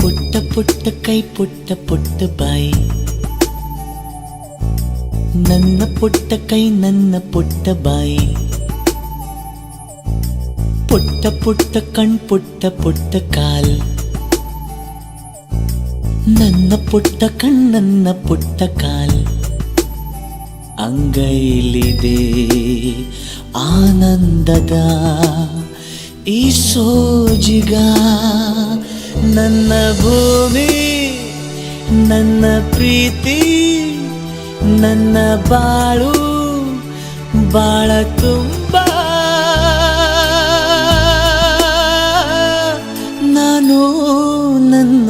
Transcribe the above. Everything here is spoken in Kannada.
ಪುಟ್ಟ ಪುಟ್ಟ ಕೈ ಪುಟ್ಟ ಪುಟ್ಟ ಬಾಯಿ ನನ್ನ ಪುಟ್ಟ ಕೈ ನನ್ನ ಪುಟ್ಟ ಬಾಯಿ ಪುಟ್ಟ ಪುಟ್ಟ ಕಣ್ ಪುಟ್ಟ ಪುಟ್ಟ ಕಾಲ್ ನನ್ನ ಪುಟ್ಟ ಕಣ್ಣನ್ನ ಪುಟ್ಟ ಕಾಲ್ ಅಂಗೈಲಿದೆ. ಆನಂದದ ಈ ಸೋಜಿಗ ನನ್ನ ಭೂಮಿ, ನನ್ನ ಪ್ರೀತಿ, ನನ್ನ ಬಾಳು, ಬಾಳ ತುಂಬ. ನಾನು ನನ್ನ